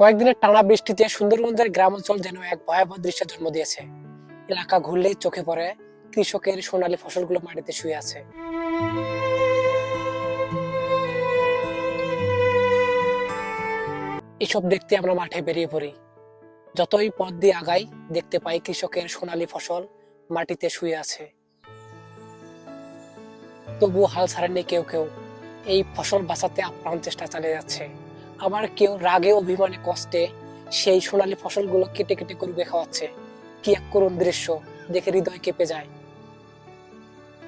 কয়েকদিনের টানা বৃষ্টিতে সুন্দরবনের গ্রাম অঞ্চল যেন এক ভয়াবহ দৃশ্যের জন্ম দিয়েছে। এলাকা ঘুরলেই চোখে পড়ে কৃষকের সোনালী ফসলগুলো মাটিতে শুয়ে আছে। এসব দেখতে আমরা মাঠে বেরিয়ে পড়ি। যতই পথ দিয়ে আগাই, দেখতে পাই কৃষকের সোনালী ফসল মাটিতে শুয়ে আছে। তবু হাল ছাড়েনি কেউ কেউ। এই ফসল বাঁচাতে আপ্রাণ চেষ্টা চালিয়ে যাচ্ছে। আবার কেউ রাগে অভিমানে কষ্টে সেই সোনালী ফসলগুলো কেটে কেটে গরুকে খাওয়াচ্ছে। কি এক করুণ দৃশ্য, দেখে হৃদয় কেঁপে যায়।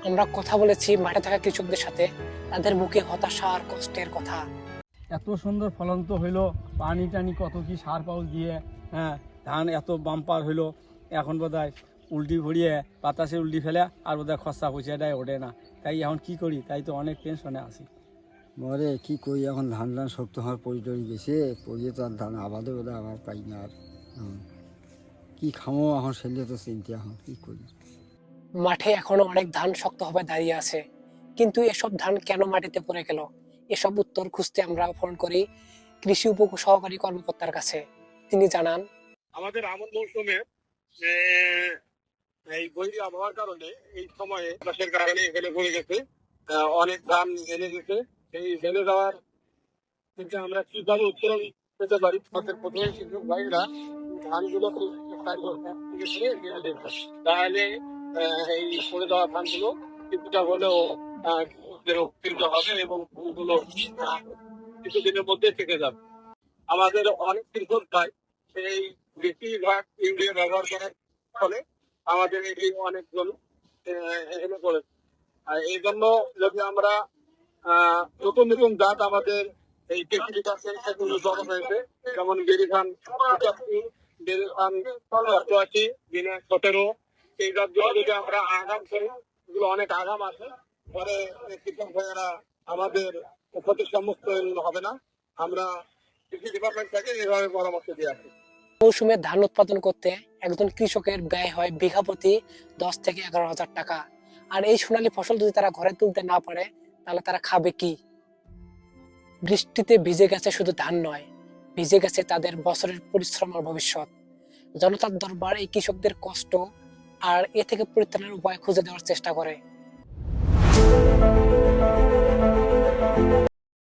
আমরা কথা বলেছি মাঠে থাকা কৃষকদের সাথে, তাদের মুখে হতাশা আর কষ্টের কথা। এত সুন্দর ফলন তো হইল, পানি টানি কত কি সার পাউস দিয়ে হ্যাঁ ধান এত বাম্পার হইল, এখন বোধহয় উল্টি ভরিয়ে বাতাসে উল্টি ফেলে আর বোধহয় খসা পয়সা দেয় ওঠে না। তাই এখন কি করি? তাই তো অনেক টেনশনে আছি। মরে কি করি? এখন ধান ধান শক্ত হওয়ার পরিটরি গেছে। পরিয়ে তো আর ধান আবাদে বোধ আমার পাই না আর। কি খামো এখন সেলে তো চিন্তা এখন কি করি? মাঠে এখনও অনেক ধান শক্তভাবে দাঁড়িয়ে আছে। কিন্তু এসব ধান কেন মাটিতে পড়ে গেল? এসব উত্তর খুঁজতে আমরা ফোন করি কৃষি উপ সহকারী কর্মকর্তার কাছে। তিনি জানান আমাদের আমন মৌসুমে এই বৈরী আবহাওয়ার কারণে এই সময়ে চাষের কারণে এখানে পড়ে গেছে। অনেক ধান হেলে গেছে সেই হেলে যাওয়ার থেকে আমরা কীভাবে উত্তরণ পেতে পারি? আমাদের প্রথমে শিক্ষক ভাইরা ধানগুলো। তাহলে এই পড়ে যাওয়া ধানগুলো কিছুটা হলেও উপকৃত হবে এবং ফুলগুলো কিছুদিনের মধ্যে থেকে যাবে। আমাদের অনেক কৃষক ভাই সেই বেশিরভাগ ইউরিয়া ব্যবহার করার ফলে আমাদের এই এখানে পড়ে। আর এই জন্য যদি আমরা নতুন নতুন জাত আমাদের এই জমা হয়েছে। যেমন দিনে সতেরো। এই জাতগুলো যদি আমরা আগাম করি, এগুলো অনেক আগাম আছে। পরে কৃষক ভাইয়েরা আমাদের হবে না। আমরা কৃষি ডিপার্টমেন্ট থেকে এইভাবে পরামর্শ দিয়ে আসি। মৌসুমে ধান উৎপাদন করতে একজন কৃষকের ব্যয় হয় বিঘা প্রতি দশ থেকে এগারো হাজার টাকা। আর এই সোনালী ফসল যদি তারা ঘরে তুলতে না পারে তাহলে তারা খাবে কি? বৃষ্টিতে ভিজে গেছে শুধু ধান নয়, ভিজে গেছে তাদের বছরের পরিশ্রম আর ভবিষ্যৎ। জনতার দরবার এই কৃষকদের কষ্ট আর এ থেকে পরিত্রাণের উপায় খুঁজে দেওয়ার চেষ্টা করে।